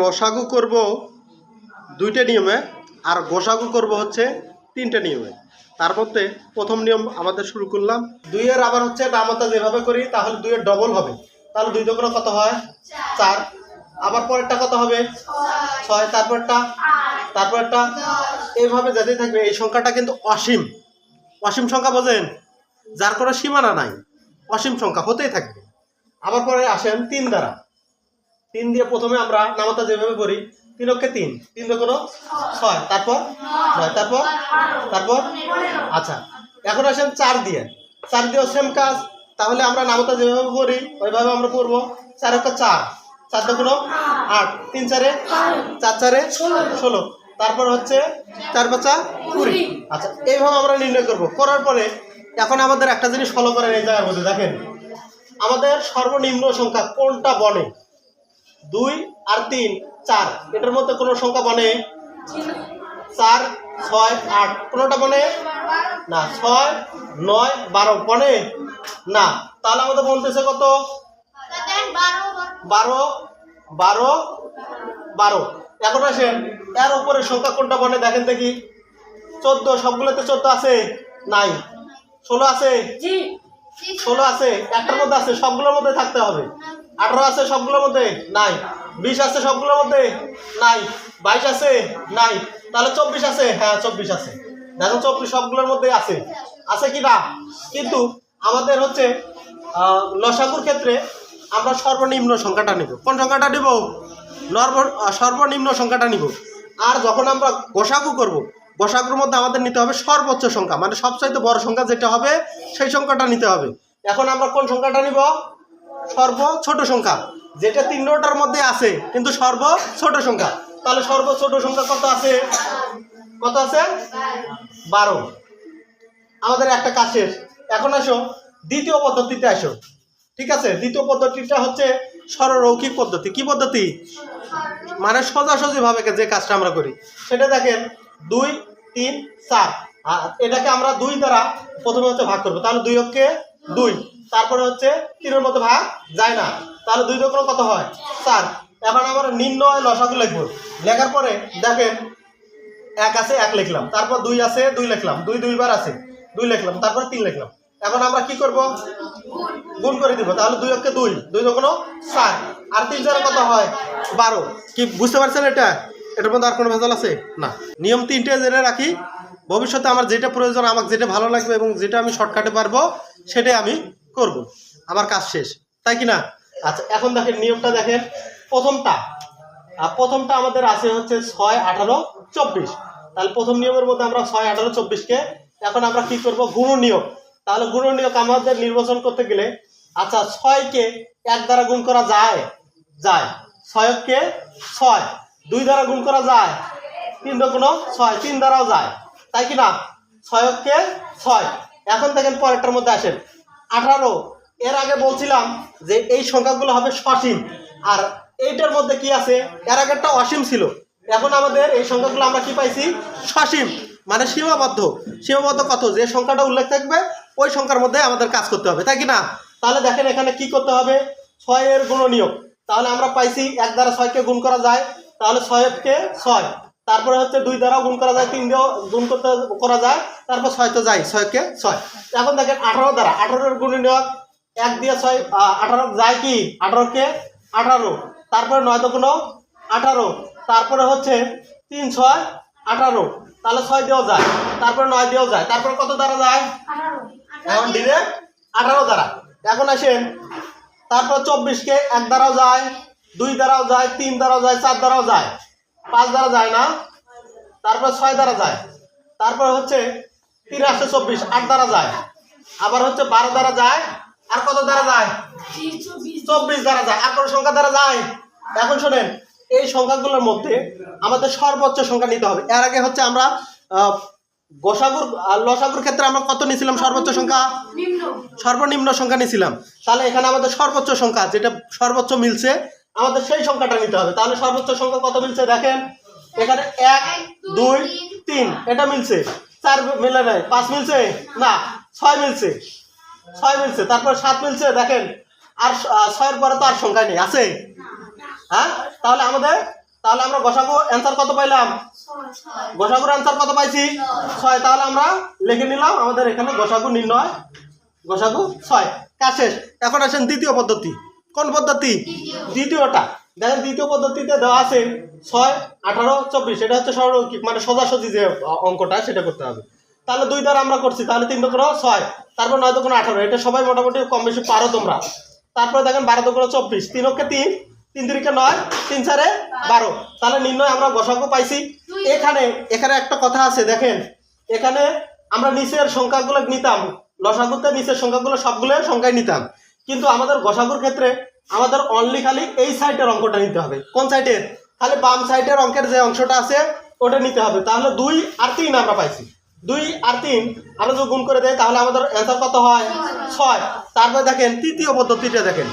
লসাগু করব দুইটা নিয়মে আর গোসাগু করব হচ্ছে তিনটে নিয়মে। তার মধ্যে প্রথম নিয়ম আমাদের শুরু করলাম। দুইয়ের আবার হচ্ছে নামতা যেভাবে করি, তাহলে দুইয়ের ডবল হবে। তাহলে দুই দোকানে কত হয়? চার। আবার পরেরটা কত হবে? ছয়। তারপরটা? তারপরটা? এইভাবে যেতেই থাকবে। এই সংখ্যাটা কিন্তু অসীম। অসীম সংখ্যা বোঝেন? যার কোনো সীমানা নাই। অসীম সংখ্যা হতেই থাকবে। আবার পরে আসেন তিন দ্বারা। তিন দিয়ে প্রথমে আমরা নামতা যেভাবে করি তিন অক্ষে তিন। তিন কোনো ছয়। তারপর? নয়। তারপর? তারপর? আচ্ছা। এখন আসেন চার দিয়ে। চার দিয়েও সেম কাজ। তাহলে আমরা নামতা যেভাবে করি ওইভাবে আমরা পড়ব। চার অক্ষে চার। চার কোনো আট। তিন চারে চার চারে ষোলো। তারপর হচ্ছে চার পাঁচা কুড়ি। আচ্ছা এইভাবে আমরা নির্ণয় করব। করার পরে এখন আমাদের একটা জিনিস ফলো করেন এই জায়গার মধ্যে দেখেন। আমাদের সর্বনিম্ন সংখ্যা কোনটা বনে দুই আর তিন চার। এটার মধ্যে কোনো সংখ্যা বনে চার ছয় আট। কোনোটা বনে না ছয় নয় বারো। বনে না। তাহলে আমাদের বলতেছে কত? বারো বারো বারো। এখন আসেন এর উপরে সংখ্যা কোনটা বনে দেখেন দেখি। চোদ্দ সবগুলোতে চোদ্দ আছে? নাই। ষোলো আছে? ষোলো আছে। একটার মধ্যে আছে সবগুলোর মধ্যে থাকতে হবে। আঠারো আছে সবগুলোর মধ্যে? নাই। বিশ আছে সবগুলোর মধ্যে? নাই। বাইশ আছে? নাই। তাহলে চব্বিশ আছে? হ্যাঁ চব্বিশ আছে। দেখো চব্বিশ সবগুলোর মধ্যে আছে। আছে কি না কিন্তু আমাদের হচ্ছে লসাগুর ক্ষেত্রে আমরা সর্বনিম্ন সংখ্যাটা নিব। কোন সংখ্যাটা নিব? নর্ম সর্বনিম্ন সংখ্যাটা নিব। আর যখন আমরা গোসাগু করব, গোসাগুর মধ্যে আমাদের নিতে হবে সর্বোচ্চ সংখ্যা। মানে সবচাইতে বড় সংখ্যা যেটা হবে, সেই সংখ্যাটা নিতে হবে। এখন আমরা কোন সংখ্যাটা নিব? সর্ব ছোট সংখ্যা। যেটা তিন নোটার মধ্যে আছে, কিন্তু সর্ব ছোট সংখ্যা। তাহলে সর্ব ছোট সংখ্যা কত আছে? কত আছে? বারো। আমাদের একটা কাজ শেষ। এখন আসো, দ্বিতীয় পদ্ধতিতে আসো। ঠিক আছে? দ্বিতীয় পদ্ধতিটা হচ্ছে সরলৌকিক পদ্ধতি। কি পদ্ধতি? মানে সোজাসুজি ভাবে যে কাজটা আমরা করি। সেটা দেখেন, দুই, তিন, চার। এটাকে আমরা দুই দ্বারা প্রথমে হচ্ছে ভাগ করব। তাহলে দুই অক্ষে দুই। তারপরে হচ্ছে তিনের মধ্যে ভাগ যায় না। তাহলে দুই দোকানো কত হয়? চার। এখন আমরা নির্ণয় লসাগু লিখব। লেখার পরে দেখেন, এক আছে, এক লিখলাম। তারপর দুই আছে, দুই লিখলাম। দুই দুইবার আছে, দুই লিখলাম। তারপর তিন লিখলাম। এখন আমরা কি করব? গুণ করে দিব। তাহলে দুই অক্ষে দুই। দুই দোকানো চার। আর তিন চারে কত হয়? বারো। কি, বুঝতে পারছেন এটা? এটার মধ্যে আর কোনো ভেজাল আছে? না। নিয়ম তিনটে জেনে রাখি। ভবিষ্যতে আমার যেটা প্রয়োজন, আমাকে যেটা ভালো লাগবে এবং যেটা আমি শর্টকাটে পারব, সেটাই আমি করব। আমার কাজ শেষ। তাই কি না? আচ্ছা এখন দেখেন নিয়মটা দেখেন। প্রথমটা প্রথমটা আমাদের আছে হচ্ছে ছয়, আঠারো, চব্বিশ। তাহলে প্রথম নিয়মের মধ্যে আমরা ছয়, আঠারো, চব্বিশকে এখন আমরা কি করব? গুণ নিয়োগ তাহলে গুণ নিয়োগ আমাদের নির্বাচন করতে গেলে আচ্ছা ছয়কে এক দ্বারা গুণ করা যায়? যায়। ছয়কে ছয়। দুই দ্বারা গুণ করা যায়? তিন কোনো ছয়। তিন দ্বারাও যায়। তাই কি না? ছয়কে ছয়। এখন দেখেন পরেরটার মধ্যে আসেন। আঠারো। এর আগে বলছিলাম যে এই সংখ্যাগুলো হবে সসীম। আর এইটার মধ্যে কি আছে? এর আগেরটা অসীম ছিল। এখন আমাদের এই সংখ্যাগুলো আমরা কি পাইছি? সসীম মানে সীমাবদ্ধ। সীমাবদ্ধ কত? যে সংখ্যাটা উল্লেখ থাকবে, ওই সংখ্যার মধ্যে আমাদের কাজ করতে হবে, তাই কি না? তাহলে দেখেন এখানে কি করতে হবে? ছয়ের গুণনীয়ক। তাহলে আমরা পাইছি এক দ্বারা ছয়কে গুণ করা যায়, তাহলে ছয়কে ছয়। তারপরে হচ্ছে দুই দ্বারাও গুণ করা যায় তিন দিয়েও গুণ করতে করা যায় তারপর ছয় তো যায় ছয়কে ছয়। এখন দেখেন আঠারো দ্বারা আঠারোর গুণনীয়ক এক দিয়ে ছয় আঠারো যায় কি? আঠারোকে আঠারো। তারপরে নয় তো কোনো আঠারো। তারপরে হচ্ছে তিন ছয় আঠারো। তাহলে ছয় দিয়েও যায় তারপরে নয় দিয়েও যায় তারপরে কত দ্বারা যায়? এখন দিলে আঠারো দ্বারা। এখন আসেন তারপর চব্বিশকে এক দ্বারাও যায় দুই দ্বারাও যায় তিন দ্বারাও যায় চার দ্বারাও যায়। পাঁচ দ্বারা যায় না তারপর ছয় দ্বারা যায় তারপর হচ্ছে তিন আসে চব্বিশ আট দ্বারা যায় আবার হচ্ছে বারো দ্বারা যায় আর কত দ্বারা যায়? চব্বিশ দ্বারা যায়। আর কোনো সংখ্যা দ্বারা যায়? এখন শোনেন এই সংখ্যাগুলোর মধ্যে আমাদের সর্বোচ্চ সংখ্যা নিতে হবে। এর আগে হচ্ছে আমরা গোসাগুর লসাগুর ক্ষেত্রে আমরা কত নিয়েছিলাম সর্বোচ্চ সংখ্যা? সর্বনিম্ন সংখ্যা নিয়েছিলাম। তাহলে এখানে আমাদের সর্বোচ্চ সংখ্যা যেটা সর্বোচ্চ মিলছে আমাদের সেই সংখ্যাটা নিতে হবে। তাহলে সর্বোচ্চ সংখ্যা কত মিলছে দেখেন? এখানে এক, দুই, তিন। এটা মিলছে। চার মিলে নাই। পাঁচ মিলছে? না, ছয় মিলছে। ছয় মিলছে। তারপর সাত মিলছে, দেখেন। আর ছয়ের পরে তো আর সংখ্যা নেই। আছে? হ্যাঁ? তাহলে আমাদের তাহলে আমরা গসাগু অ্যান্সার কত পাইলাম? গসাগুর অ্যান্সার কত পাইছি? ছয়। তাহলে আমরা লিখে নিলাম, আমাদের এখানে গসাগু নির্ণয়। গসাগু, ছয়। কাজ এখন আসেন দ্বিতীয় পদ্ধতি। কোন পদ্ধতি? দ্বিতীয়টা। দেখেন দ্বিতীয় পদ্ধতিতে দেওয়া আছে ছয়, আঠারো, চব্বিশ। এটা হচ্ছে সরলরৈখিক মানে সোজাসুজি যে অঙ্কটা, সেটা করতে হবে। তাহলে দুই দ্বারা আমরা করছি, তাহলে তিন দুগুণ ছয়, তারপর নয় দুগুণ আঠারো। এটা সবাই মোটামুটি কম বেশি পারো তোমরা। তারপরে দেখেন বারো দুগুণ চব্বিশ। তিন অক্ষে তিন তিন তিরিকে নয়, তিন চারে বারো। তাহলে নির্ণয় আমরা গসাগু পাইছি। এখানে এখানে একটা কথা আছে, দেখেন। এখানে আমরা নিচের সংখ্যাগুলো নিতাম। লসাগুতে নিচের সংখ্যাগুলো সবগুলো সংখ্যায় নিতাম। কিন্তু আমাদের গোসাগুর ক্ষেত্রে আমাদের অনলি খালি এই সাইডের অঙ্কটা নিতে হবে। কোন সাইডের তাহলে বাম সাইডের অঙ্কের যে অংশটা আছে, ওটা নিতে হবে। তাহলে দুই আর তিন আমরা পাইছি। দুই আর তিন, আমরা যদি গুণ করে দেয় তাহলে আমাদের অ্যান্সার কত হয়? ছয়। তারপরে দেখেন, তৃতীয় পদ্ধতিটা দেখেন।